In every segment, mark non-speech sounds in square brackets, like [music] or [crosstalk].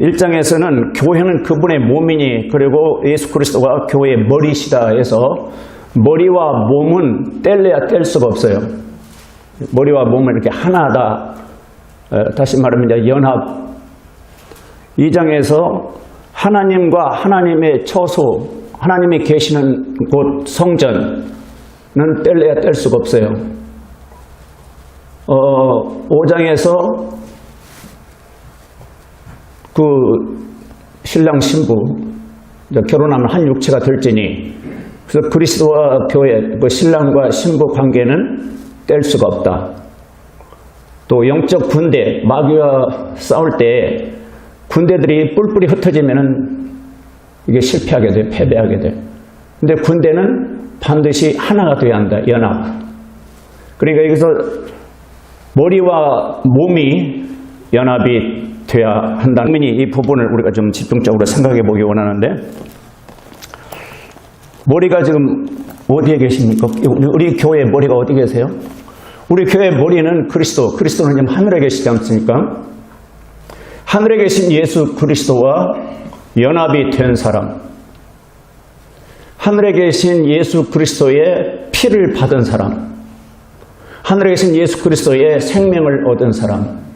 1장에서는 교회는 그분의 몸이니 그리고 예수 그리스도가 교회의 머리시다 해서 머리와 몸은 뗄래야 뗄 수가 없어요. 머리와 몸은 이렇게 하나다. 어, 다시 말하면 연합. 2장에서 하나님과 하나님의 처소, 하나님이 계시는 곳 성전은 뗄래야 뗄 수가 없어요. 어, 5장에서 그 신랑 신부 결혼하면 한 육체가 될지니 그래서 그리스도와 교회 그 신랑과 신부 관계는 뗄 수가 없다. 또 영적 군대 마귀와 싸울 때 군대들이 뿔뿔이 흩어지면은 이게 실패하게 돼, 패배하게 돼. 근데 군대는 반드시 하나가 돼야 한다. 연합. 그러니까 여기서 머리와 몸이 연합이 돼야 한다. 국민이 이 부분을 우리가 좀 집중적으로 생각해 보기 원하는데 머리가 지금 어디에 계십니까? 우리 교회 머리가 어디 계세요? 우리 교회 머리는 그리스도, 그리스도는 지금 하늘에 계시지 않습니까? 하늘에 계신 예수 그리스도와 연합이 된 사람, 하늘에 계신 예수 그리스도의 피를 받은 사람, 하늘에 계신 예수 그리스도의 생명을 얻은 사람,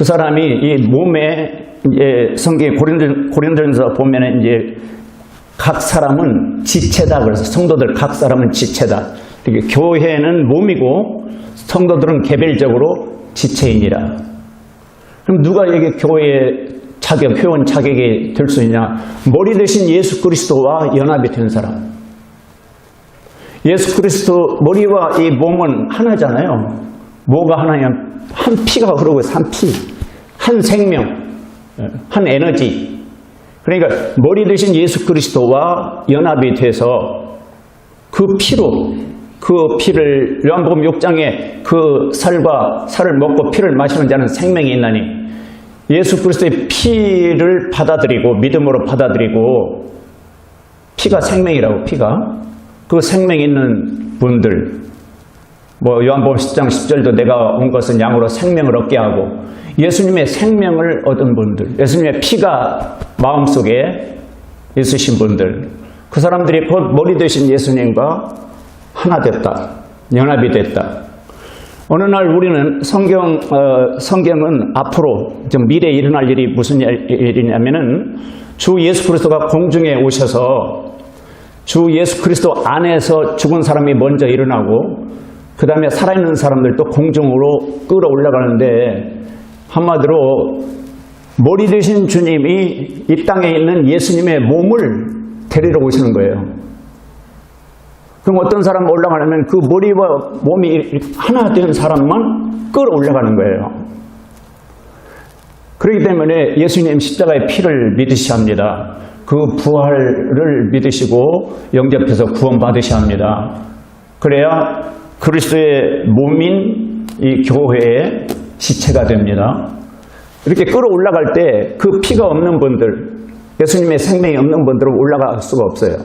그 사람이 이 몸에 이제 성경 고린도 고린도전서 보면은 이제 각 사람은 지체다 그래서 성도들 각 사람은 지체다. 이게 교회는 몸이고 성도들은 개별적으로 지체이니라. 그럼 누가 이게 교회의 자격, 회원 자격이 될 수 있냐? 머리 대신 예수 그리스도와 연합이 된 사람. 예수 그리스도 머리와 이 몸은 하나잖아요. 뭐가 하나냐? 한 피가 흐르고. 한 피. 한 생명. 한 에너지. 그러니까 머리 대신 예수 그리스도와 연합이 돼서 그 피로 그 피를 요한복음 6장에 그 살과 살을 먹고 피를 마시는 자는 생명이 있나니 예수 그리스도의 피를 받아들이고 믿음으로 받아들이고 피가 생명이라고 피가 그 생명 있는 분들 뭐 요한복음 10장 10절도 내가 온 것은 양으로 생명을 얻게 하고 예수님의 생명을 얻은 분들 예수님의 피가 마음속에 있으신 분들 그 사람들이 곧 머리 되신 예수님과 하나 됐다 연합이 됐다. 어느 날 우리는 성경 어, 성경은 앞으로 좀 미래에 일어날 일이 무슨 일이냐면은 주 예수 그리스도가 공중에 오셔서 주 예수 그리스도 안에서 죽은 사람이 먼저 일어나고 그 다음에 살아있는 사람들도 공중으로 끌어 올라가는데 한마디로 머리 되신 주님이 이 땅에 있는 예수님의 몸을 데리러 오시는 거예요. 그럼 어떤 사람 올라가려면 그 머리와 몸이 하나 된 사람만 끌어올라가는 거예요. 그렇기 때문에 예수님 십자가의 피를 믿으셔야 합니다. 그 부활을 믿으시고 영접해서 구원받으셔야 합니다. 그래야 그리스도의 몸인 이 교회의 지체가 됩니다. 이렇게 끌어올라갈 때 그 피가 없는 분들, 예수님의 생명이 없는 분들은 올라갈 수가 없어요.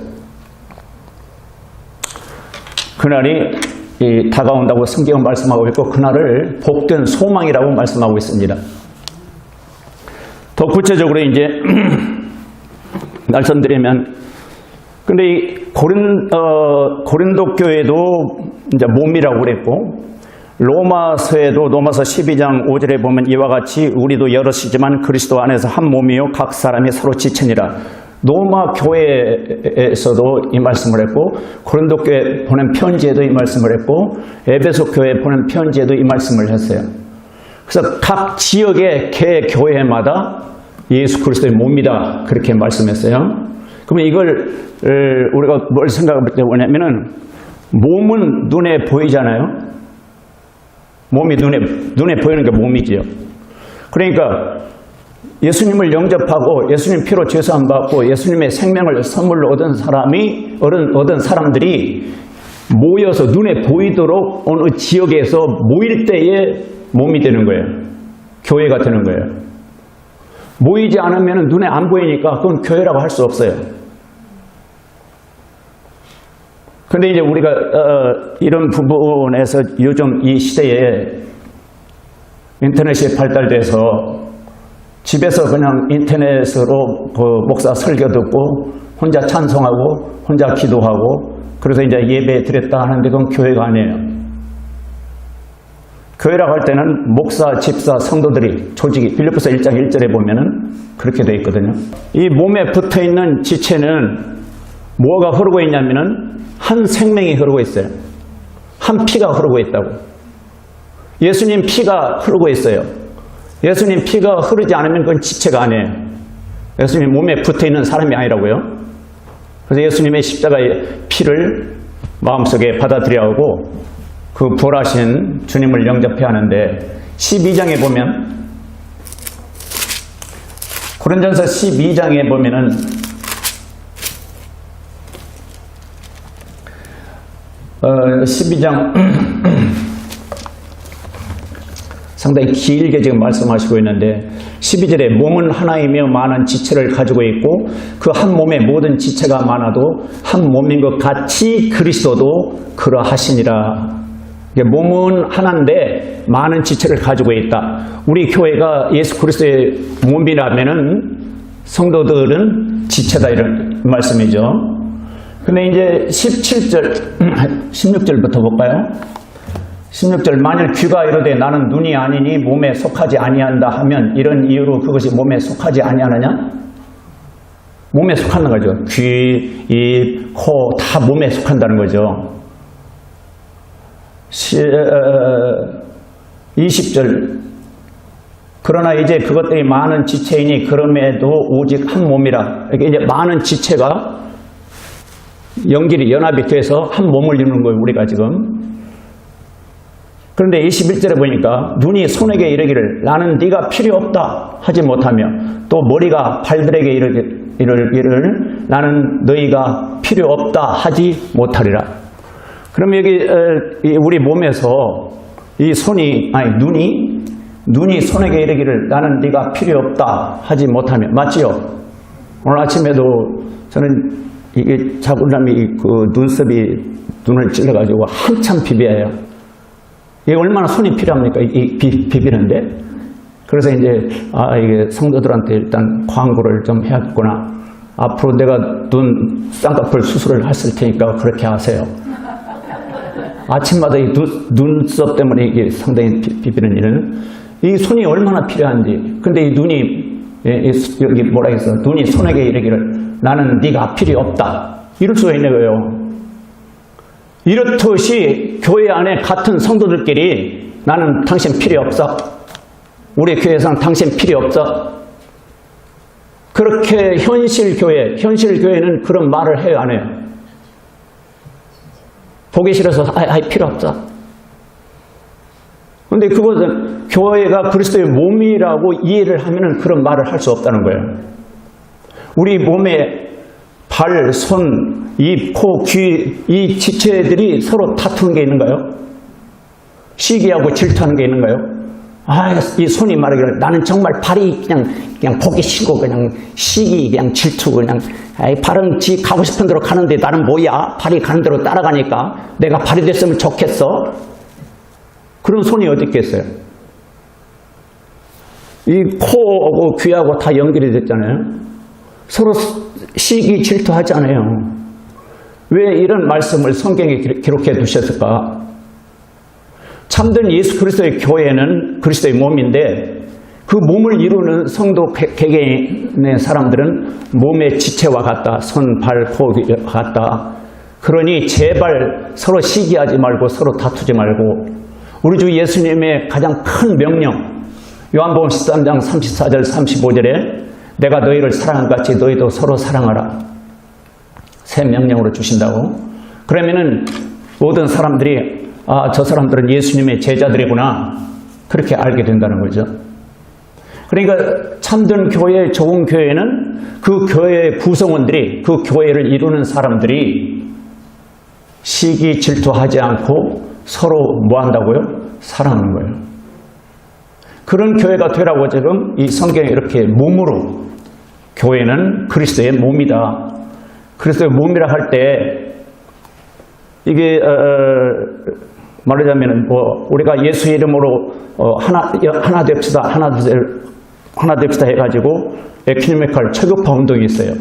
그날이 이 다가온다고 성경은 말씀하고 있고 그날을 복된 소망이라고 말씀하고 있습니다. 더 구체적으로 이제 [clears throat] 말씀드리면 근데 이 고린 어, 고린도 교회도 이제 몸이라고 그랬고 로마서에도 로마서 12장 5절에 보면 이와 같이 우리도 여럿이지만 그리스도 안에서 한 몸이요 각 사람이 서로 지체니라. 로마 교회에서도 이 말씀을 했고 고린도 교회 보낸 편지에도 이 말씀을 했고 에베소 교회 보낸 편지에도 이 말씀을 했어요. 그래서 각 지역의 개 교회마다 예수 그리스도의 몸이다 그렇게 말씀했어요. 그러면 이걸 우리가 뭘 생각할 때 뭐냐면은 몸은 눈에 보이잖아요. 몸이 눈에 눈에 보이는 게 몸이지요. 그러니까 예수님을 영접하고 예수님 피로 죄사함 받고 예수님의 생명을 선물로 얻은 사람이 얻은, 얻은 사람들이 모여서 눈에 보이도록 어느 지역에서 모일 때에 몸이 되는 거예요. 교회가 되는 거예요. 모이지 않으면 눈에 안 보이니까 그건 교회라고 할 수 없어요. 근데 이제 우리가 어, 이런 부분에서 요즘 이 시대에 인터넷이 발달돼서 집에서 그냥 인터넷으로 그 목사 설교 듣고 혼자 찬송하고 혼자 기도하고 그래서 이제 예배 드렸다 하는데 그건 교회가 아니에요. 교회라고 할 때는 목사, 집사, 성도들이 조직이 빌립보서 1장 1절에 보면은 그렇게 돼 있거든요. 이 몸에 붙어 있는 지체는 뭐가 흐르고 있냐면은 한 생명이 흐르고 있어요. 한 피가 흐르고 있다고. 예수님 피가 흐르고 있어요. 예수님 피가 흐르지 않으면 그건 지체가 아니에요. 예수님 몸에 붙어 있는 사람이 아니라고요. 그래서 예수님의 십자가의 피를 마음속에 받아들여야 하고 그 부활하신 주님을 영접해야 하는데 12장에 보면 고린전서 12장에 보면은 12장 [clears throat] 상당히 길게 지금 말씀하시고 있는데 12절에 몸은 하나이며 많은 지체를 가지고 있고 그 한 몸에 모든 지체가 많아도 한 몸인 것 같이 그리스도도 그러하시니라. 몸은 하나인데 많은 지체를 가지고 있다. 우리 교회가 예수 그리스도의 몸이라면은 성도들은 지체다 이런 말씀이죠. 근데 이제 17절, 16절부터 볼까요? 16절 만일 귀가 이르되 나는 눈이 아니니 몸에 속하지 아니한다 하면 이런 이유로 그것이 몸에 속하지 아니하느냐? 몸에 속하는 거죠. 귀, 입, 코 다 몸에 속한다는 거죠. 시, 어, 20절 그러나 이제 그것들이 많은 지체이니 그럼에도 오직 한 몸이라 이게 이제 많은 지체가 연결이 연합이 돼서 한 몸을 이루는 거예요 우리가 지금 그런데 21절에 보니까 눈이 손에게 이르기를 나는 네가 필요 없다 하지 못하며 또 머리가 발들에게 이르기를 나는 너희가 필요 없다 하지 못하리라. 그럼 여기 어, 이 우리 몸에서 이 손이 아니 눈이 눈이 손에게 이르기를 나는 네가 필요 없다 하지 못하며 맞지요? 오늘 아침에도 저는 이게 자꾸남이 그 눈썹이 눈을 찔러가지고 한참 비벼요. 이게 얼마나 손이 필요합니까? 이 비, 비비는데. 그래서 이제, 아, 이게 성도들한테 일단 광고를 좀 해야겠구나. 앞으로 내가 눈 쌍꺼풀 수술을 했을 테니까 그렇게 하세요. 아침마다 이 눈, 눈썹 때문에 이게 상당히 비, 비비는 일은 이 손이 얼마나 필요한지. 근데 이 눈이, 예, 여기 뭐라 했어? 눈이 손에게 이르기를 나는 네가 필요 없다. 이럴 수가 있는 거예요. 이렇듯이 교회 안에 같은 성도들끼리 나는 당신 필요 없어. 우리 교회에서는 당신 필요 없어. 그렇게 현실 교회, 현실 교회는 그런 말을 해요, 안 해요? 보기 싫어서, 아이, 아이 필요 없어. 근데 그것은 교회가 그리스도의 몸이라고 이해를 하면은 그런 말을 할 수 없다는 거예요. 우리 몸에 발, 손, 입, 코, 귀, 이 지체들이 서로 다투는 게 있는가요? 시기하고 질투하는 게 있는가요? 아, 이 손이 말하기를 나는 정말 발이 그냥, 그냥 보기 싫고 그냥 시기, 그냥 질투, 그냥, 아이, 발은 지 가고 싶은 대로 가는데 나는 뭐야? 발이 가는 대로 따라가니까 내가 발이 됐으면 좋겠어? 그런 손이 어디 있겠어요? 이 코하고 귀하고 다 연결이 됐잖아요. 서로 시기 질투하지 않아요. 왜 이런 말씀을 성경에 기- 기록해 두셨을까? 참된 예수 그리스도의 교회는 그리스도의 몸인데 그 몸을 이루는 성도 개- 개개인의 사람들은 몸의 지체와 같다. 손, 발, 코 같다. 그러니 제발 서로 시기하지 말고 서로 다투지 말고 우리 주 예수님의 가장 큰 명령 요한복음 13장 34절 35절에 내가 너희를 사랑한 같이 너희도 서로 사랑하라. 새 명령으로 주신다고. 그러면은 모든 사람들이 아, 저 사람들은 예수님의 제자들이구나. 그렇게 알게 된다는 거죠. 그러니까 참된 교회, 좋은 교회는 그 교회의 구성원들이 그 교회를 이루는 사람들이 시기 질투하지 않고 서로 뭐 한다고요? 사랑하는 거예요. 그런 교회가 되라고 지금 이 성경에 이렇게 몸으로 교회는 그리스도의 몸이다. 그리스도의 몸이라 할 때 이게 어, 어, 말하자면은 뭐 우리가 예수 이름으로 어, 하나 하나 됩시다 하나 둘 하나 됩시다 해가지고 에키노미컬 체급파 운동이 있어요.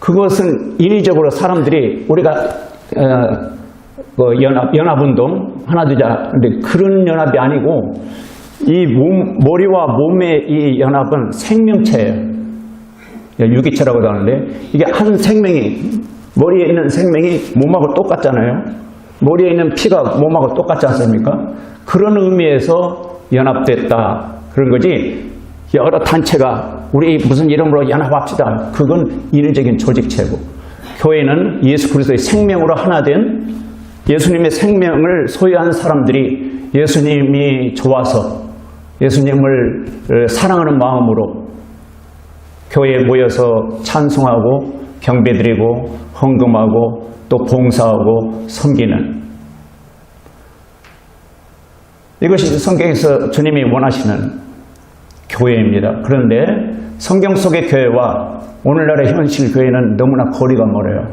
그것은 인위적으로 사람들이 우리가 어, 그 연합 연합 운동 하나 되자 근데 그런 연합이 아니고 이 몸, 머리와 몸의 이 연합은 생명체예요. 유기체라고도 하는데 이게 한 생명이 머리에 있는 생명이 몸하고 똑같잖아요. 머리에 있는 피가 몸하고 똑같지 않습니까? 그런 의미에서 연합됐다 그런 거지. 여러 단체가 우리 무슨 이름으로 연합합시다. 그건 인위적인 조직체고 교회는 예수 그리스도의 생명으로 하나 된 예수님의 생명을 소유한 사람들이 예수님이 좋아서 예수님을 어, 사랑하는 마음으로 교회에 모여서 찬송하고 경배드리고 헌금하고 또 봉사하고 섬기는 이것이 성경에서 주님이 원하시는 교회입니다. 그런데 성경 속의 교회와 오늘날의 현실 교회는 너무나 거리가 멀어요.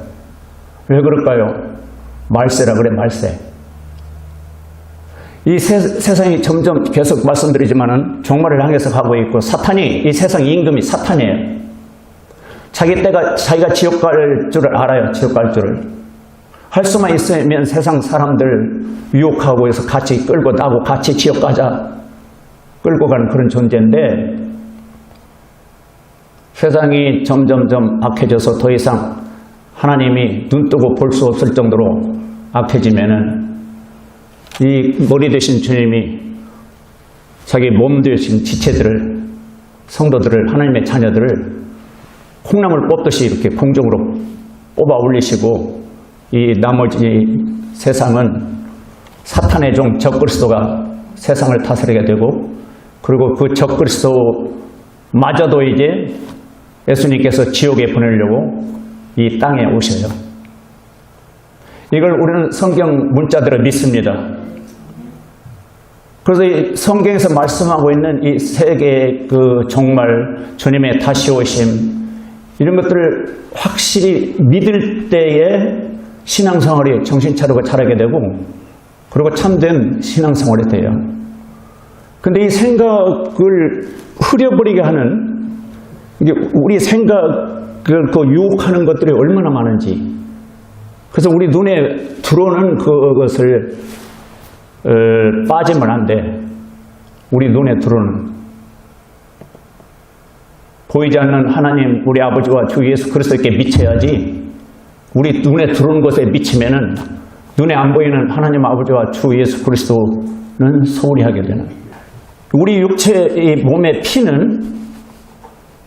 왜 그럴까요? 말세라 그래 말세. 이 세, 세상이 점점 계속 말씀드리지만은 종말을 향해서 가고 있고 사탄이 이 세상 임금이 사탄이에요. 자기 때가 자기가 지옥 갈 줄을 알아요. 지옥 갈 줄을. 할 수만 있으면 세상 사람들 유혹하고 해서 같이 끌고 나고 같이 지옥 가자. 끌고 가는 그런 존재인데 세상이 점점점 악해져서 더 이상 하나님이 눈 뜨고 볼 수 없을 정도로 악해지면은 이 머리 되신 주님이 자기 몸 되신 지체들을 성도들을 하나님의 자녀들을 콩나물 뽑듯이 이렇게 공중으로 뽑아 올리시고 이 나머지 세상은 사탄의 종 적그리스도가 세상을 다스리게 되고 그리고 그 적그리스도마저도 이제 예수님께서 지옥에 보내려고 이 땅에 오셔요. 이걸 우리는 성경 문자대로 믿습니다. 그래서 이 성경에서 말씀하고 있는 이 세계의 그 종말, 주님의 다시 오심, 이런 것들을 확실히 믿을 때에 신앙생활이 정신 차리고 자라게 되고, 그리고 참된 신앙생활이 돼요. 근데 이 생각을 흐려버리게 하는, 이게 우리 생각을 그 유혹하는 것들이 얼마나 많은지, 그래서 우리 눈에 들어오는 그것을 어, 빠지면 안 돼. 우리 눈에 들어오는 보이지 않는 하나님 우리 아버지와 주 예수 그리스도께 미쳐야지. 우리 눈에 들어오는 것에 미치면은 눈에 안 보이는 하나님 아버지와 주 예수 그리스도는 소홀히 하게 되는. 우리 육체의 몸의 피는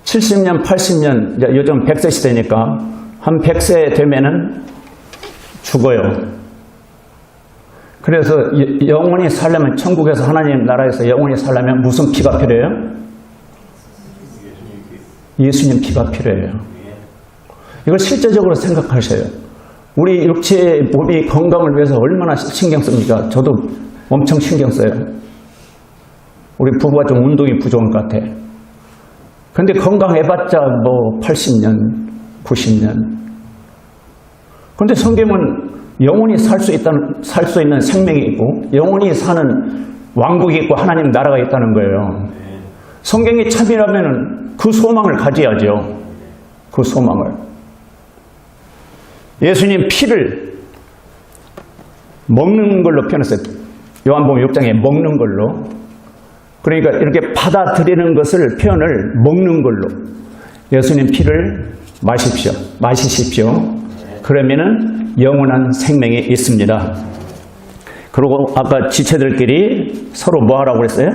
70년, 80년, 이제 요즘 100세 시대니까 한 100세 되면은 죽어요. 그래서 여- 영원히 살려면 천국에서 하나님 나라에서 영원히 살려면 무슨 피가 필요해요? 예수님 피가 필요해요. 이걸 실제적으로 생각하셔요. 우리 육체의 몸이 건강을 위해서 얼마나 신경 씁니까? 저도 엄청 신경 써요. 우리 부부가 좀 운동이 부족한 것 같아. 근데 건강해봤자 뭐 80년, 90년. 근데 성경은 영원히 살수 있다는, 살 수 있는 생명이 있고, 영원히 사는 왕국이 있고, 하나님 나라가 있다는 거예요. 성경이 참이라면 그 소망을 가져야죠. 그 소망을. 예수님 피를 먹는 걸로 표현했어요. 요한복음 6장에 먹는 걸로. 그러니까 이렇게 받아들이는 것을 표현을 먹는 걸로. 예수님 피를 마십시오. 마시십시오. 그러면은 영원한 생명이 있습니다. 그리고 아까 지체들끼리 서로 뭐 하라고 그랬어요?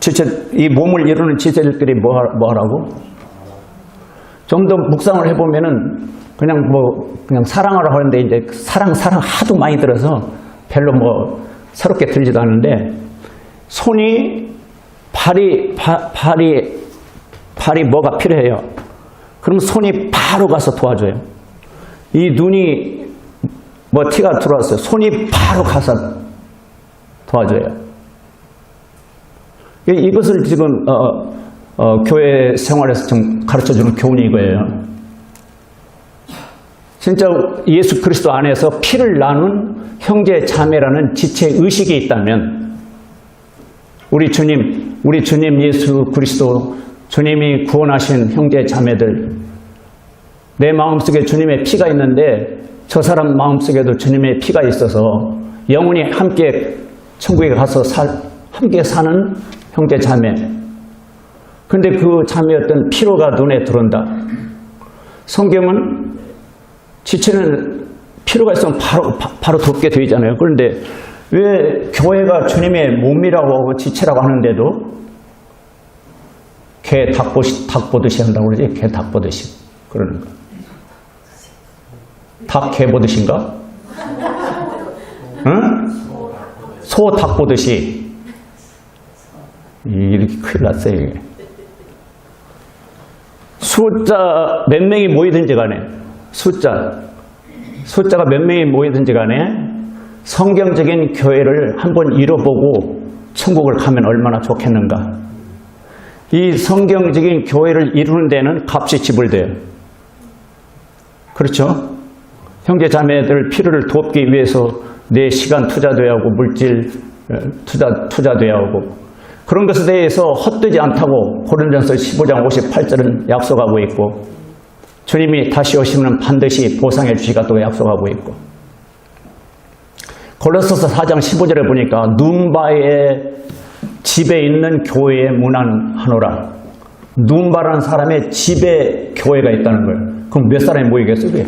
지체, 이 몸을 이루는 지체들끼리 뭐, 하, 뭐 하라고? 좀 더 묵상을 해보면은 그냥 뭐, 그냥 사랑하라고 하는데 이제 사랑, 사랑 하도 많이 들어서 별로 뭐 새롭게 들리지도 않는데 손이, 발이, 바, 발이, 발이 뭐가 필요해요? 그럼 손이 바로 가서 도와줘요. 이 눈이 뭐 티가 들어왔어요. 손이 바로 가서 도와줘요. 이- 이것을 지금 어, 어, 교회 생활에서 좀 가르쳐주는 교훈이 이거예요. 진짜 예수 그리스도 안에서 피를 나눈 형제 자매라는 지체 의식이 있다면 우리 주님, 우리 주님 예수 그리스도 주님이 구원하신 형제 자매들 내 마음속에 주님의 피가 있는데 저 사람 마음속에도 주님의 피가 있어서 영원히 함께 천국에 가서 살, 함께 사는 형제 자매. 근데 그 자매였던 피로가 눈에 들어온다. 성경은 지체는 필요가 있으면 바로, 바, 바로 돕게 되어 있잖아요. 그런데 왜 교회가 주님의 몸이라고 하고 지체라고 하는데도 개 닭보시, 닭보듯이 한다고 그러지? 개 닭 보듯이. 그러는 거. 닭개 보듯인가? 응? 소 닭 보듯이. 이렇게 큰일 났어요, 이게. 숫자 몇 명이 모이든지 간에, 숫자, 숫자가 몇 명이 모이든지 간에 성경적인 교회를 한번 이뤄보고 천국을 가면 얼마나 좋겠는가. 이 성경적인 교회를 이루는 데는 값이 지불돼요. 그렇죠? 형제 자매들 필요를 돕기 위해서 내 시간 투자돼야 하고 물질 어, 투자 투자돼야 하고 그런 것에 대해서 헛되지 않다고 고린전서 15장 58절은 약속하고 있고 주님이 다시 오시면 반드시 보상해 주시가 또 약속하고 있고 골로새서 4장 15절에 보니까 눈바의 집에 있는 교회에 문안하노라 눈바라는 사람의 집에 교회가 있다는 거예요. 그럼 몇 사람이 모이겠어요? 그게?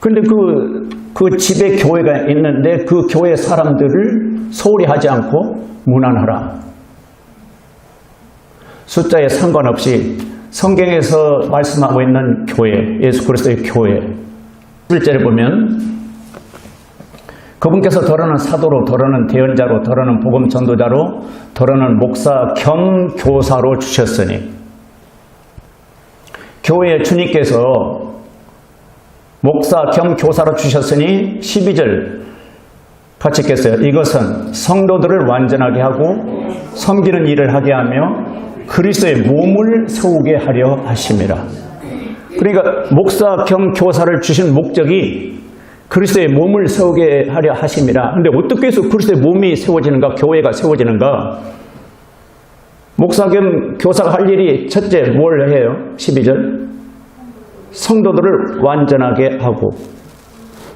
근데 그, 그 집에 교회가 있는데 그 교회 사람들을 소홀히 하지 않고 문안하라. 숫자에 상관없이 성경에서 말씀하고 있는 교회, 예수 그리스도의 교회. 1절에 보면 그분께서 더러는 사도로, 더러는 대언자로, 더러는 복음 전도자로, 더러는 목사 겸 교사로 주셨으니 교회 주님께서 목사 겸 교사로 주셨으니 12절 같이 읽겠어요. 이것은 성도들을 완전하게 하고 섬기는 일을 하게 하며 그리스도의 몸을 세우게 하려 하심이라. 그러니까 목사 겸 교사를 주신 목적이 그리스도의 몸을 세우게 하려 하심이라. 근데 어떻게 해서 그리스도의 몸이 세워지는가? 교회가 세워지는가? 목사 겸 교사가 할 일이 첫째 뭘 해요? 12절. 성도들을 완전하게 하고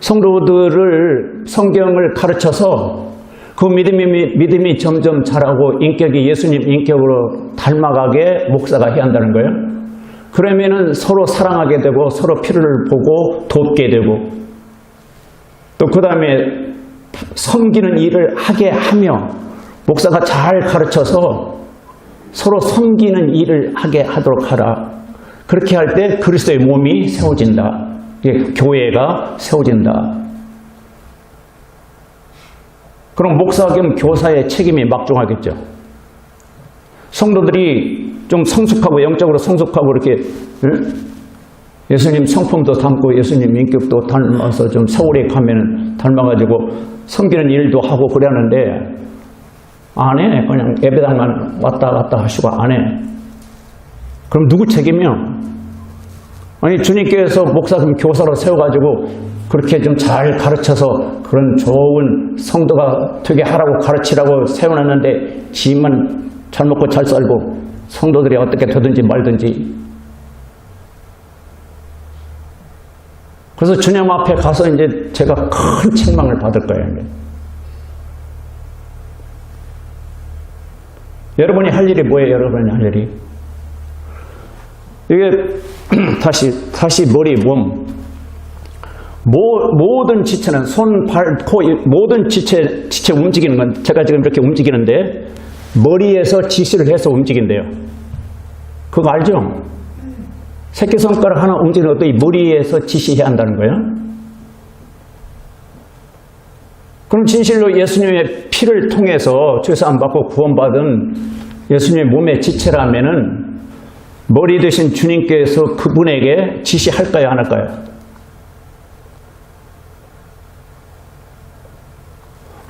성도들을 성경을 가르쳐서 그 믿음이, 믿음이 점점 자라고 인격이 예수님 인격으로 닮아가게 목사가 해야 한다는 거예요. 그러면은 서로 사랑하게 되고 서로 필요를 보고 돕게 되고 또 그 다음에 섬기는 일을 하게 하며 목사가 잘 가르쳐서 서로 섬기는 일을 하게 하도록 하라. 그렇게 할 때 그리스도의 몸이 세워진다. 이게 교회가 세워진다. 그럼 목사 겸 교사의 책임이 막중하겠죠. 성도들이 좀 성숙하고 영적으로 성숙하고 이렇게 응? 예수님 성품도 닮고 예수님 인격도 닮아서 좀 세월이 가면 닮아가지고 섬기는 일도 하고 그러는데 안 해. 그냥 예배당만 왔다 갔다 하시고 안 해. 그럼 누구 책임이요? 아니 주님께서 목사님 교사로 세워가지고 그렇게 좀 잘 가르쳐서 그런 좋은 성도가 되게 하라고 가르치라고 세워놨는데 지만 잘 먹고 잘 살고 성도들이 어떻게 되든지 말든지 그래서 주님 앞에 가서 이제 제가 큰 책망을 받을 거예요. 여러분이 할 일이 뭐예요? 여러분이 할 일이 이게 [clears throat] 다시 다시 머리 몸 모, 모든 지체는 손, 발, 코 모든 지체 지체 움직이는 건 제가 지금 이렇게 움직이는데 머리에서 지시를 해서 움직인대요. 그거 알죠? 새끼손가락 하나 움직이는 것도 이 머리에서 지시해야 한다는 거예요. 그럼 진실로 예수님의 피를 통해서 죄사함 받고 구원받은 예수님의 몸의 지체라면은 머리 대신 주님께서 그분에게 지시할까요, 안 할까요?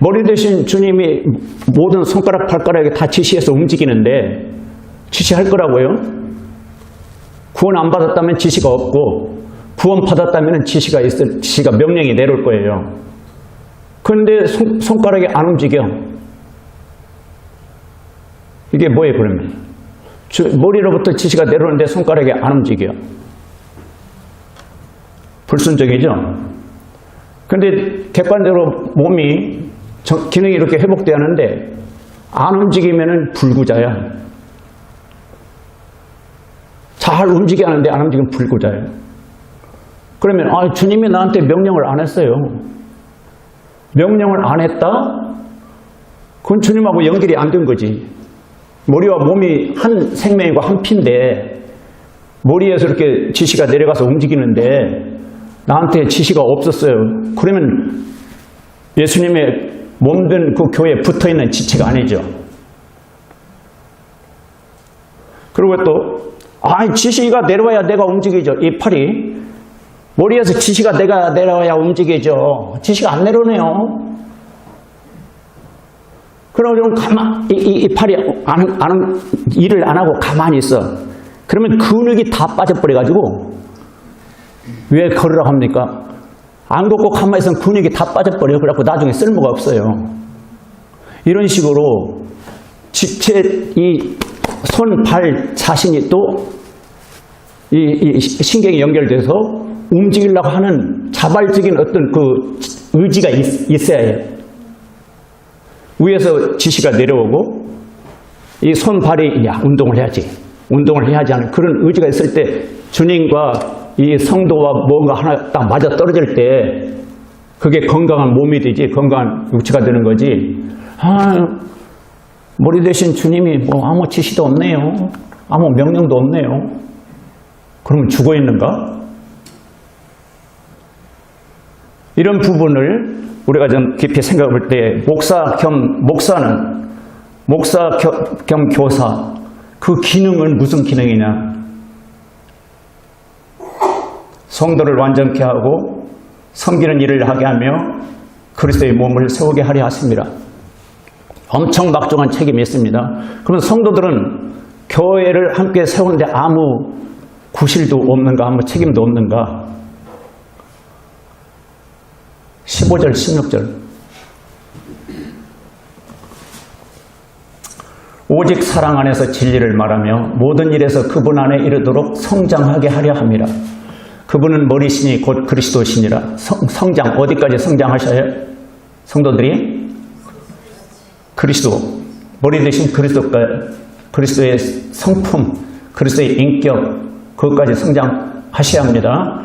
머리 대신 주님이 모든 손가락, 발가락에 다 지시해서 움직이는데 지시할 거라고요? 구원 안 받았다면 지시가 없고 구원 받았다면 지시가 있을 지시가 명령이 내려올 거예요. 그런데 손, 손가락이 안 움직여. 이게 뭐예요, 그러면? 주- 머리로부터 지시가 내려오는데 손가락이 안 움직여. 불순종이죠? 근데 객관적으로 몸이 정- 기능이 이렇게 회복돼야 하는데 안 움직이면은 불구자야. 잘 움직여야 하는데 안 움직이면 불구자예요. 그러면 아, 주님이 나한테 명령을 안 했어요. 명령을 안 했다? 그건 주님하고 연결이 안 된 거지. 머리와 몸이 한 생명이고 한 피인데 머리에서 이렇게 지시가 내려가서 움직이는데 나한테 지시가 없었어요. 그러면 예수님의 몸된 그 교회에 붙어 있는 지체가 아니죠. 그리고 또, 아, 지시가 내려와야 내가 움직이죠. 이 팔이. 머리에서 지시가 내가 내려와야 움직이죠. 지시가 안 내려오네요. 그러면 가만, 이, 이, 이 팔이 안, 안, 일을 안 하고 가만히 있어. 그러면 근육이 다 빠져버려가지고, 왜 걸으라고 합니까? 안 걷고 가만히 있으면 근육이 다 빠져버려요. 그래갖고 나중에 쓸모가 없어요. 이런 식으로 지체, 이 손, 발 자신이 또 이, 이 신경이 연결돼서 움직이려고 하는 자발적인 어떤 그 의지가 있, 있어야 해요. 위에서 지시가 내려오고 이 손, 발이 야, 운동을 해야지. 운동을 해야지 하는 그런 의지가 있을 때 주님과 이 성도와 뭔가 하나 딱 맞아 떨어질 때 그게 건강한 몸이 되지 건강한 육체가 되는 거지. 아, 머리 대신 주님이 뭐 아무 지시도 없네요. 아무 명령도 없네요. 그러면 죽어 있는가? 이런 부분을 우리가 좀 깊이 생각해 볼 때 목사 겸 목사는 목사 겸, 겸 교사 그 기능은 무슨 기능이냐? 성도를 완전케 하고 섬기는 일을 하게 하며 그리스도의 몸을 세우게 하려 하십니다. 엄청 막중한 책임이 있습니다. 그러면 성도들은 교회를 함께 세우는데 아무 구실도 없는가, 아무 책임도 없는가? 15절, 16절. 오직 사랑 안에서 진리를 말하며 모든 일에서 그분 안에 이르도록 성장하게 하려 합니다. 그분은 머리시니 곧 그리스도시니라. 성, 성장, 어디까지 성장하셔야 해요? 성도들이? 그리스도. 머리 대신 그리스도가, 그리스도의 성품, 그리스도의 인격, 그것까지 성장하셔야 합니다.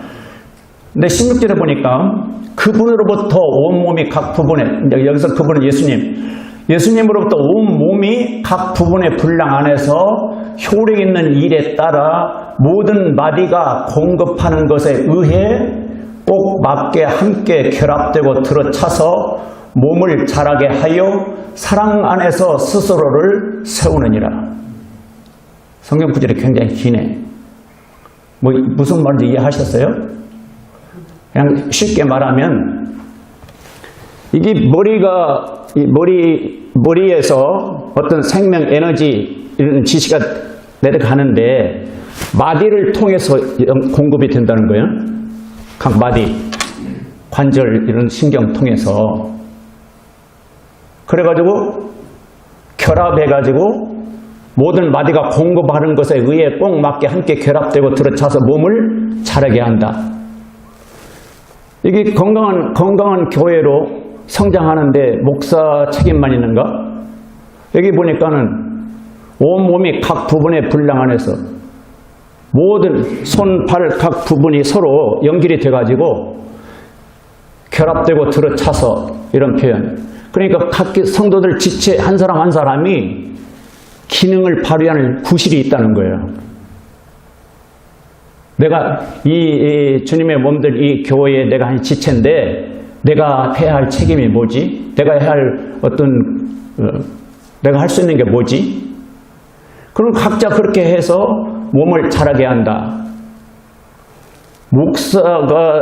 근데 16절에 보니까 그분으로부터 온몸이 각 부분에, 여기서 그분은 예수님, 예수님으로부터 온몸이 각 부분의 분량 안에서 효력 있는 일에 따라 모든 마디가 공급하는 것에 의해 꼭 맞게 함께 결합되고 들어차서 몸을 자라게 하여 사랑 안에서 스스로를 세우느니라. 성경 구절이 굉장히 기네. 뭐 무슨 말인지 이해하셨어요? 그냥 쉽게 말하면 이게 머리가 이 머리 머리에서 어떤 생명 에너지 이런 지시가 내려가는데 마디를 통해서 공급이 된다는 거예요. 각 마디 관절 이런 신경 통해서 그래가지고 결합해가지고 모든 마디가 공급하는 것에 의해 꼭 맞게 함께 결합되고 들어차서 몸을 자라게 한다. 이게 건강한 건강한 교회로 성장하는데 목사 책임만 있는가? 여기 보니까는 온 몸이 각 부분의 분량 안에서 모든 손, 발 각 부분이 서로 연결이 돼가지고 결합되고 들어차서 이런 표현. 그러니까 각 성도들 지체 한 사람 한 사람이 기능을 발휘하는 구실이 있다는 거예요. 내가 이, 이 주님의 몸들 이 교회에 내가 한 지체인데 내가 해야 할 책임이 뭐지? 내가 해야 할 어떤 어, 내가 할 수 있는 게 뭐지? 그럼 각자 그렇게 해서 몸을 자라게 한다. 목사가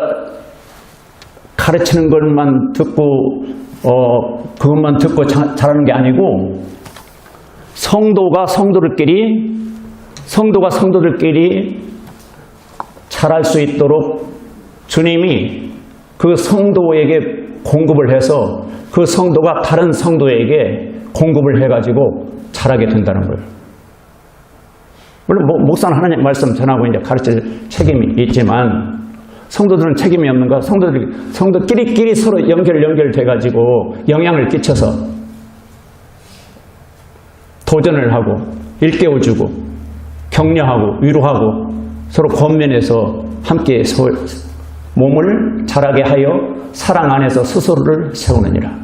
가르치는 것만 듣고 어 그것만 듣고 자, 자라는 게 아니고 성도가 성도들끼리 성도가 성도들끼리 잘할 수 있도록 주님이 그 성도에게 공급을 해서 그 성도가 다른 성도에게 공급을 해가지고 자라게 된다는 거예요. 물론 뭐, 목사는 하나님 말씀 전하고 이제 가르칠 책임이 있지만 성도들은 책임이 없는가? 성도들 성도끼리끼리 서로 연결 연결돼 가지고 영향을 끼쳐서 도전을 하고 일깨워주고 격려하고 위로하고 서로 권면해서 함께 서- 몸을 자라게 하여 사랑 안에서 스스로를 세우느니라.